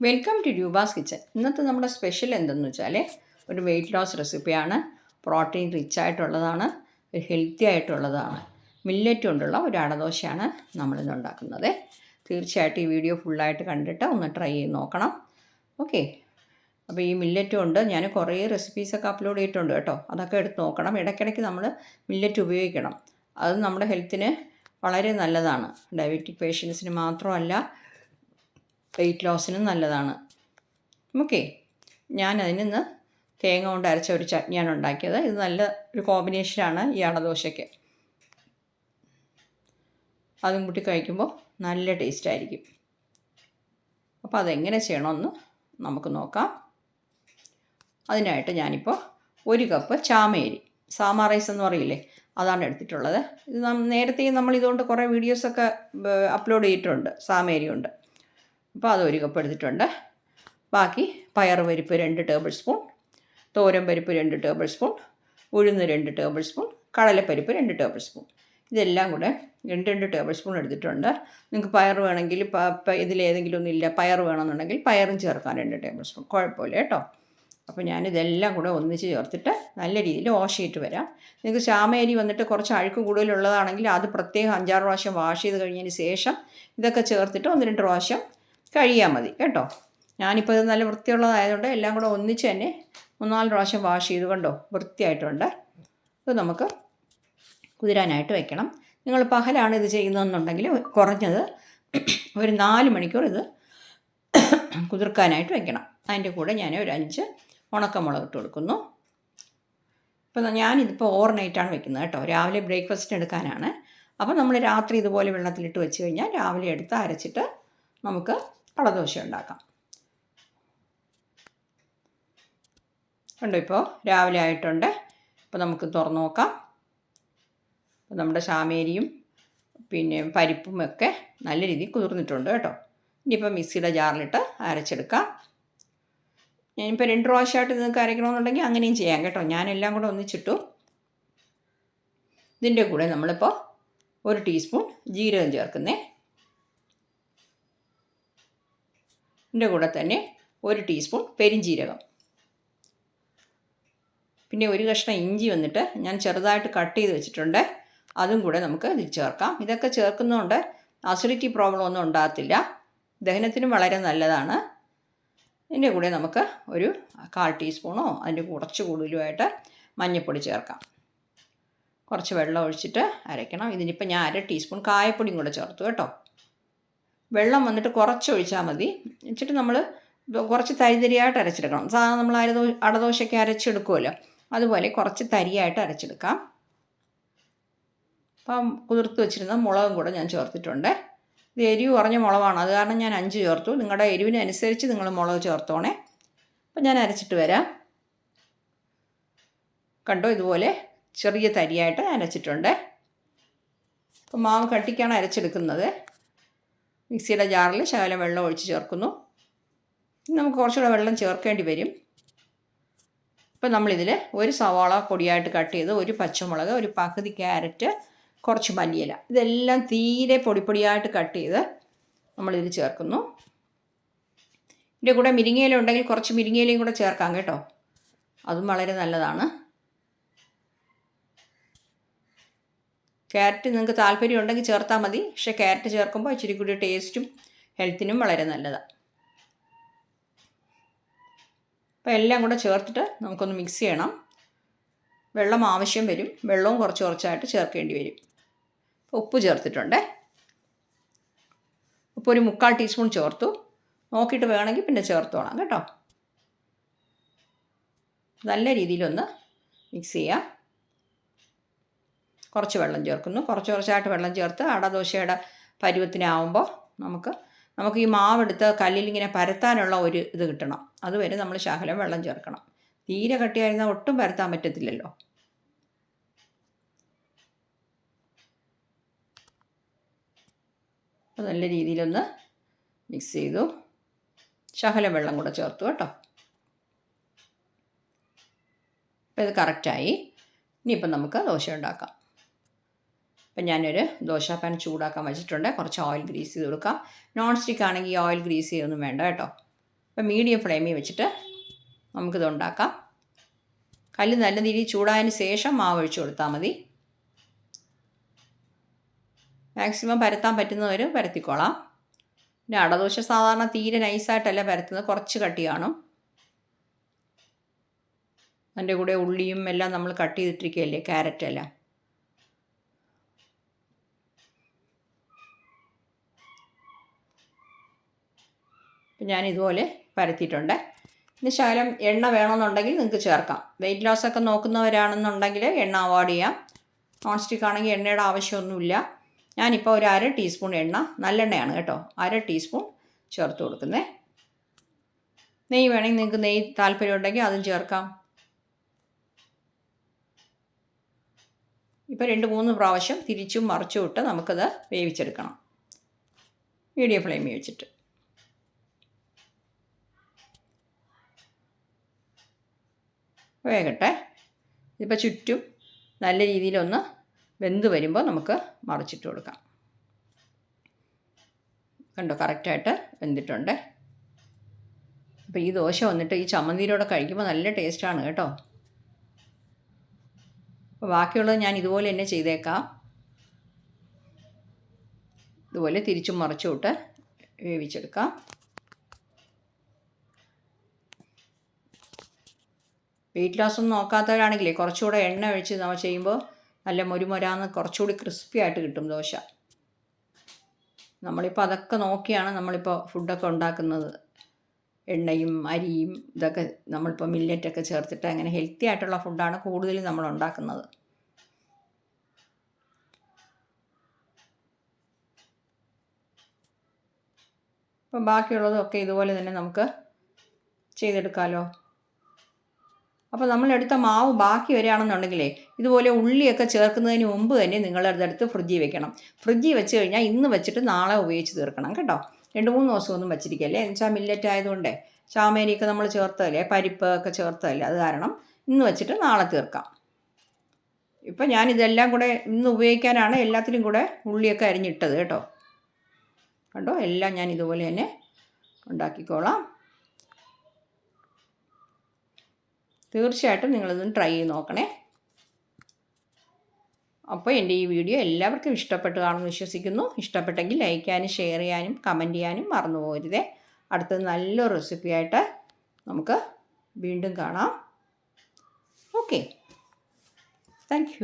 Welcome to Roopa's kitchen ഇന്നത്തെ നമ്മുടെ special എന്തെന്ന് വെച്ചാൽ ഒരു വെയിറ്റ് ലോസ് റെസിപ്പിയാണ് പ്രോട്ടീൻ റിച്ച് ആയിട്ടുള്ളതാണ്. ഒരു ഹെൽത്തി ആയിട്ടുള്ളതാണ്. മില്ലറ്റ് കൊണ്ടുള്ള ഒരു അടദോശയാണ് നമ്മളിന്ന് ഉണ്ടാക്കുന്നത്. തീർച്ചയായിട്ടും ഈ വീഡിയോ ഫുള്ളായിട്ട് കണ്ടിട്ട് ഒന്ന് ട്രൈ ചെയ്ത് നോക്കണം. ഓക്കെ അപ്പോൾ ഈ മില്ലറ്റ് കൊണ്ട് ഞാൻ കുറേ റെസിപ്പീസൊക്കെ അപ്ലോഡ് ചെയ്തിട്ടുണ്ട് കേട്ടോ. അതൊക്കെ എടുത്ത് നോക്കണം. ഇടയ്ക്കിടയ്ക്ക് നമ്മൾ മില്ലറ്റ് ഉപയോഗിക്കണം. അത് നമ്മുടെ ഹെൽത്തിന് വളരെ നല്ലതാണ്. ഡയബറ്റിക് പേഷ്യൻസിന് മാത്രമല്ല വെയിറ്റ് ലോസിനും നല്ലതാണ്. ഓക്കെ ഞാൻ അതിനിന്ന് തേങ്ങ കൊണ്ട് അരച്ച ഒരു ചട്നിയാണ് ഉണ്ടാക്കിയത്. ഇത് നല്ല ഒരു കോമ്പിനേഷനാണ് ഈ അടദോശയ്ക്ക് അതും കൂട്ടി കഴിക്കുമ്പോൾ നല്ല ടേസ്റ്റ് ആയിരിക്കും. അപ്പോൾ അതെങ്ങനെ ചെയ്യണമെന്ന് നമുക്ക് നോക്കാം. അതിനായിട്ട് ഞാനിപ്പോൾ ഒരു കപ്പ് ചാമേരി സാമാ റൈസ് എന്ന് പറയില്ലേ അതാണ് എടുത്തിട്ടുള്ളത്. ഇത് നേരത്തെ നമ്മൾ ഇതുകൊണ്ട് കുറേ വീഡിയോസൊക്കെ അപ്ലോഡ് ചെയ്തിട്ടുണ്ട് സാമേരി ഉണ്ട് അപ്പോൾ അത് ഒരു കപ്പ് എടുത്തിട്ടുണ്ട് ബാക്കി പയർ പരിപ്പ് രണ്ട് ടേബിൾ സ്പൂൺ തോരൻ പരിപ്പ് രണ്ട് ടേബിൾ സ്പൂൺ ഉഴുന്ന് രണ്ട് ടേബിൾ സ്പൂൺ കടലപ്പരിപ്പ് രണ്ട് ടേബിൾ സ്പൂൺ. ഇതെല്ലാം കൂടെ രണ്ട് രണ്ട് ടേബിൾ സ്പൂൺ എടുത്തിട്ടുണ്ട്. നിങ്ങൾക്ക് പയർ വേണമെങ്കിൽ ഇതിലേതെങ്കിലും ഒന്നുമില്ല പയർ വേണമെന്നുണ്ടെങ്കിൽ പയറും ചേർക്കാം രണ്ട് ടേബിൾ സ്പൂൺ. കുഴപ്പമില്ല കേട്ടോ. അപ്പോൾ ഞാനിതെല്ലാം കൂടെ ഒന്നിച്ച് ചേർത്തിട്ട് നല്ല രീതിയിൽ വാഷ് ചെയ്തിട്ട് വരാം. നിങ്ങൾക്ക് ചാമേരി വന്നിട്ട് കുറച്ച് അഴുക്ക് കൂടുതലുള്ളതാണെങ്കിൽ അത് പ്രത്യേകം അഞ്ചാറ് പ്രാവശ്യം വാഷ് ചെയ്ത് കഴിഞ്ഞതിന് ശേഷം ഇതൊക്കെ ചേർത്തിട്ട് ഒന്ന് രണ്ട് പ്രാവശ്യം കഴിയാൽ മതി കേട്ടോ. ഞാനിപ്പോൾ ഇത് നല്ല വൃത്തിയുള്ളതായതുകൊണ്ട് എല്ലാം കൂടെ ഒന്നിച്ച് തന്നെ മൂന്നാൽ പ്രാവശ്യം വാഷ് ചെയ്ത് കണ്ടോ? വൃത്തിയായിട്ടുണ്ട്. ഇത് നമുക്ക് കുതിരാനായിട്ട് വെക്കണം. നിങ്ങൾ പകലാണ് ഇത് ചെയ്യുന്നതെന്നുണ്ടെങ്കിൽ കുറഞ്ഞത് ഒരു നാല് മണിക്കൂർ ഇത് കുതിർക്കാനായിട്ട് വെക്കണം. അതിന്റെ കൂടെ ഞാൻ ഒരു അഞ്ച് ഉണക്കമുളക് ഇട്ട് കൊടുക്കുന്നു. ഇപ്പം ഞാനിതിപ്പോൾ ഓവർ നൈറ്റാണ് വെക്കുന്നത് കേട്ടോ. രാവിലെ ബ്രേക്ക്ഫാസ്റ്റ് എടുക്കാനാണ്. അപ്പോൾ നമ്മൾ രാത്രി ഇതുപോലെ വെള്ളത്തിലിട്ട് വെച്ച് കഴിഞ്ഞാൽ രാവിലെ എടുത്ത് അരച്ചിട്ട് നമുക്ക് പളദോശ ഉണ്ടാക്കാം കണ്ടോ ഇപ്പോൾ രാവിലെ ആയിട്ടുണ്ട്. അപ്പോൾ നമുക്ക് തുറന്നു നോക്കാം. നമ്മുടെ ശാമേരിയും പിന്നെ പരിപ്പും ഒക്കെ നല്ല രീതിയിൽ കുതിർന്നിട്ടുണ്ട് കേട്ടോ. ഇനിയിപ്പോൾ മിക്സിയുടെ ജാറിലിട്ട് അരച്ചെടുക്കാം. ഞാനിപ്പോൾ രണ്ട് പ്രാവശ്യമായിട്ട് നിങ്ങൾക്ക് അരയ്ക്കണമെന്നുണ്ടെങ്കിൽ അങ്ങനെയും ചെയ്യാം കേട്ടോ. ഞാനെല്ലാം കൂടെ ഒന്നിച്ചിട്ടു ഇതിന്റെ കൂടെ നമ്മളിപ്പോൾ ഒരു ടീസ്പൂൺ ജീരകം ചേർക്കുന്നേ. ഇതിന്റെ കൂടെ തന്നെ ഒരു ടീസ്പൂൺ പെരിഞ്ജീരകം പിന്നെ ഒരു കഷ്ണം ഇഞ്ചി വന്നിട്ട് ഞാൻ ചെറുതായിട്ട് കട്ട് ചെയ്ത് വെച്ചിട്ടുണ്ട്. അതും കൂടെ നമുക്ക് ഇതിൽ ചേർക്കാം. ഇതൊക്കെ ചേർക്കുന്നതുകൊണ്ട് അസിഡിറ്റി പ്രോബ്ലം ഒന്നും ഉണ്ടാകത്തില്ല. ദഹനത്തിനും വളരെ നല്ലതാണ്. ഇതിന്റെ കൂടെ നമുക്ക് ഒരു കാൽ ടീസ്പൂണോ അതിന്റെ കുറച്ച് കൂടുതലുമായിട്ട് മഞ്ഞൾപ്പൊടി ചേർക്കാം. കുറച്ച് വെള്ളം ഒഴിച്ചിട്ട് അരയ്ക്കണം. ഇതിനിപ്പോൾ ഞാൻ അര ടീസ്പൂൺ കായപ്പൊടിയും കൂടെ ചേർത്തു കേട്ടോ. വെള്ളം വന്നിട്ട് കുറച്ചൊഴിച്ചാൽ മതി. വെച്ചിട്ട് നമ്മൾ കുറച്ച് തരിതരിയായിട്ട് അരച്ചെടുക്കണം. സാധാരണ നമ്മൾ അരദോ അടദോശയ്ക്ക് അരച്ചെടുക്കുമല്ലോ അതുപോലെ കുറച്ച് തരിയായിട്ട് അരച്ചെടുക്കാം. അപ്പം കുതിർത്ത് വെച്ചിരുന്ന മുളകും കൂടെ ഞാൻ ചേർത്തിട്ടുണ്ട്. ഇത് എരിവ് കുറഞ്ഞ മുളകാണ്. അത് കാരണം ഞാൻ അഞ്ച് ചേർത്തു. നിങ്ങളുടെ എരിവിനനുസരിച്ച് നിങ്ങൾ മുളക് ചേർത്തോണേ. അപ്പം ഞാൻ അരച്ചിട്ട് വരാം. കണ്ടോ? ഇതുപോലെ ചെറിയ തരിയായിട്ട് അരച്ചിട്ടുണ്ട്. അപ്പം മാവ് കട്ടിക്കാണ് അരച്ചെടുക്കുന്നത്. മിക്സിയുടെ ജാറിൽ ശകലം വെള്ളം ഒഴിച്ച് ചേർക്കുന്നു. നമുക്ക് കുറച്ചുകൂടെ വെള്ളം ചേർക്കേണ്ടി വരും. ഇപ്പം നമ്മളിതിൽ ഒരു സവാള പൊടിയായിട്ട് കട്ട് ചെയ്ത് ഒരു പച്ചമുളക് ഒരു പകുതി ക്യാരറ്റ് കുറച്ച് മല്ലിയില. ഇതെല്ലാം തീരെ പൊടിപ്പൊടിയായിട്ട് കട്ട് ചെയ്ത് നമ്മളിതിൽ ചേർക്കുന്നു. ഇതിന്റെ കൂടെ മിരിങ്ങയില ഉണ്ടെങ്കിൽ കുറച്ച് മിരിങ്ങയിലയും കൂടെ ചേർക്കാം കേട്ടോ. അതും വളരെ നല്ലതാണ്. ക്യാരറ്റ് നിങ്ങൾക്ക് താല്പര്യം ഉണ്ടെങ്കിൽ ചേർത്താൽ മതി. പക്ഷേ ക്യാരറ്റ് ചേർക്കുമ്പോൾ ഇച്ചിരി കൂടി ടേസ്റ്റും ഹെൽത്തിനും വളരെ നല്ലതാണ് അപ്പോൾ എല്ലാം കൂടെ ചേർത്തിട്ട് നമുക്കൊന്ന് മിക്സ് ചെയ്യണം. വെള്ളം ആവശ്യം വരും. വെള്ളവും കുറച്ച് കുറച്ചായിട്ട് ചേർക്കേണ്ടി വരും. ഉപ്പ് ചേർത്തിട്ടുണ്ട്. ഉപ്പ് ഒരു മുക്കാൽ ടീസ്പൂൺ ചേർത്തു. നോക്കിയിട്ട് വേണമെങ്കിൽ പിന്നെ ചേർത്തോളാം കേട്ടോ. നല്ല രീതിയിലൊന്ന് മിക്സ് ചെയ്യാം. കുറച്ച് വെള്ളം ചേർക്കുന്നു. കുറച്ച് കുറച്ചായിട്ട് വെള്ളം ചേർത്ത് അടദോശയുടെ പരുവത്തിനാവുമ്പോൾ നമുക്ക് നമുക്ക് ഈ മാവെടുത്ത് കല്ലിൽ ഇങ്ങനെ പരത്താനുള്ള ഒരു ഇത് കിട്ടണം. അതുവരെ നമ്മൾ ശകലം വെള്ളം ചേർക്കണം. തീരെ കട്ടിയായിരുന്നാൽ ഒട്ടും പരത്താൻ പറ്റത്തില്ലല്ലോ. അപ്പോൾ നല്ല രീതിയിലൊന്ന് മിക്സ് ചെയ്തു. ശകലം വെള്ളം കൂടെ ചേർത്തു കേട്ടോ. അപ്പോൾ ഇത് കറക്റ്റായി ഇനിയിപ്പം നമുക്ക് ദോശ ഉണ്ടാക്കാം. അപ്പം ഞാനൊരു ദോശ പാൻ ചൂടാക്കാൻ വെച്ചിട്ടുണ്ട്. കുറച്ച് ഓയിൽ ഗ്രീസ് ചെയ്ത് കൊടുക്കാം. നോൺ സ്റ്റിക്ക് ആണെങ്കിൽ ഓയിൽ ഗ്രീസ് ചെയ്യൊന്നും വേണ്ട കേട്ടോ. അപ്പം മീഡിയം ഫ്ലെയിമിൽ വെച്ചിട്ട് നമുക്കിത് ഉണ്ടാക്കാം. കല്ല് നല്ല രീതിയിൽ ചൂടായതിന് ശേഷം മാവ് ഒഴിച്ചു കൊടുത്താൽ മതി. മാക്സിമം പരത്താൻ പറ്റുന്നവർ പരത്തിക്കോളാം. പിന്നെ അടദോശ സാധാരണ തീരെ നൈസായിട്ടല്ല പരത്തുന്നത്. കുറച്ച് കട്ടി കാണും അതിന്റെ കൂടെ ഉള്ളിയും എല്ലാം നമ്മൾ കട്ട് ചെയ്തിട്ടിരിക്കുകയല്ലേ? ക്യാരറ്റ് എല്ലാം. ഞാൻ ഇതുപോലെ പരത്തിയിട്ടുണ്ട്. ഇനി ശകലം എണ്ണ വേണമെന്നുണ്ടെങ്കിൽ നിങ്ങൾക്ക് ചേർക്കാം. വെയിറ്റ് ലോസ് ഒക്കെ നോക്കുന്നവരാണെന്നുണ്ടെങ്കിൽ എണ്ണ അവോയ്ഡ് ചെയ്യാം. നോൺ സ്റ്റിക്ക് ആണെങ്കിൽ എണ്ണയുടെ ആവശ്യമൊന്നുമില്ല. ഞാനിപ്പോൾ ഒരു അര ടീസ്പൂൺ എണ്ണ നല്ലെണ്ണയാണ് കേട്ടോ. അര ടീസ്പൂൺ ചേർത്ത് കൊടുക്കുന്നത് നെയ്യ് വേണമെങ്കിൽ നിങ്ങൾക്ക് നെയ്യ് താല്പര്യം ഉണ്ടെങ്കിൽ അതും ചേർക്കാം. ഇപ്പോൾ രണ്ട് മൂന്ന് പ്രാവശ്യം തിരിച്ചും മറിച്ചും ഇട്ട് നമുക്കത് വേവിച്ചെടുക്കണം. മീഡിയം ഫ്ലെയിമിൽ വെച്ചിട്ട്. വേകട്ടെ ഇതിപ്പോൾ ചുറ്റും നല്ല രീതിയിലൊന്ന് വെന്ത് വരുമ്പോൾ നമുക്ക് മറിച്ചിട്ട് കൊടുക്കാം. കണ്ടോ കറക്റ്റായിട്ട് വെന്തിട്ടുണ്ട്. അപ്പോൾ ഈ ദോശ വന്നിട്ട് ഈ ചമ്മന്തിയിലൂടെ കഴിക്കുമ്പോൾ നല്ല ടേസ്റ്റാണ് കേട്ടോ. അപ്പോൾ ബാക്കിയുള്ളത് ഞാൻ ഇതുപോലെ തന്നെ ചെയ്തേക്കാം. ഇതുപോലെ തിരിച്ചും മറിച്ചും ഇട്ട് വേവിച്ചെടുക്കാം. വെയിറ്റ് ലോസ് ഒന്നും നോക്കാത്തവരാണെങ്കിലേ കുറച്ചുകൂടെ എണ്ണ ഒഴിച്ച് നമ്മൾ ചെയ്യുമ്പോൾ നല്ല മുരുമൊരാന്ന് കുറച്ചുകൂടി ക്രിസ്പി ആയിട്ട് കിട്ടും ദോശ. നമ്മളിപ്പോൾ അതൊക്കെ നോക്കിയാണ് നമ്മളിപ്പോൾ ഫുഡൊക്കെ ഉണ്ടാക്കുന്നത്. എണ്ണയും അരിയും ഇതൊക്കെ നമ്മളിപ്പോൾ മില്ലറ്റൊക്കെ ചേർത്തിട്ട് അങ്ങനെ ഹെൽത്തി ആയിട്ടുള്ള ഫുഡാണ് കൂടുതലും നമ്മൾ ഉണ്ടാക്കുന്നത്. അപ്പം ബാക്കിയുള്ളതൊക്കെ ഇതുപോലെ തന്നെ നമുക്ക് ചെയ്തെടുക്കാമല്ലോ അപ്പോൾ നമ്മളെടുത്ത മാവ് ബാക്കി വരികയാണെന്നുണ്ടെങ്കിലേ ഇതുപോലെ ഉള്ളിയൊക്കെ ചേർക്കുന്നതിന് മുമ്പ് തന്നെ നിങ്ങളടുത്ത് ഫ്രിഡ്ജിൽ വെക്കണം. ഫ്രിഡ്ജിൽ വെച്ച് കഴിഞ്ഞാൽ ഇന്ന് വെച്ചിട്ട് നാളെ ഉപയോഗിച്ച് തീർക്കണം കേട്ടോ. രണ്ട് മൂന്ന് ദിവസമൊന്നും വെച്ചിരിക്കല്ലേ? എന്നുവെച്ചാൽ മില്ലറ്റ് ആയതുകൊണ്ടേ ചാമേരിയൊക്കെ നമ്മൾ ചേർത്തതല്ലേ പരിപ്പ് ഒക്കെ ചേർത്തതല്ലേ അത് കാരണം ഇന്ന് വെച്ചിട്ട് നാളെ തീർക്കാം. ഇപ്പം ഞാൻ ഇതെല്ലാം കൂടെ ഇന്ന് ഉപയോഗിക്കാനാണ് എല്ലാത്തിലും കൂടെ ഉള്ളിയൊക്കെ അരിഞ്ഞിട്ടത് കേട്ടോ. കണ്ടോ? എല്ലാം ഞാൻ ഇതുപോലെ തന്നെ ഉണ്ടാക്കിക്കോളാം. തീർച്ചയായിട്ടും നിങ്ങളിതൊന്ന് ട്രൈ ചെയ്ത് നോക്കണേ. അപ്പോൾ എന്റെ ഈ വീഡിയോ എല്ലാവർക്കും ഇഷ്ടപ്പെട്ടു കാണുമെന്ന് വിശ്വസിക്കുന്നു. ഇഷ്ടപ്പെട്ടെങ്കിൽ ലൈക്ക് ചെയ്യാനും ഷെയർ ചെയ്യാനും കമന്റ് ചെയ്യാനും മറന്നു പോകരുതേ. അടുത്തത് നല്ലൊരു റെസിപ്പിയായിട്ട് നമുക്ക് വീണ്ടും കാണാം. Okay thank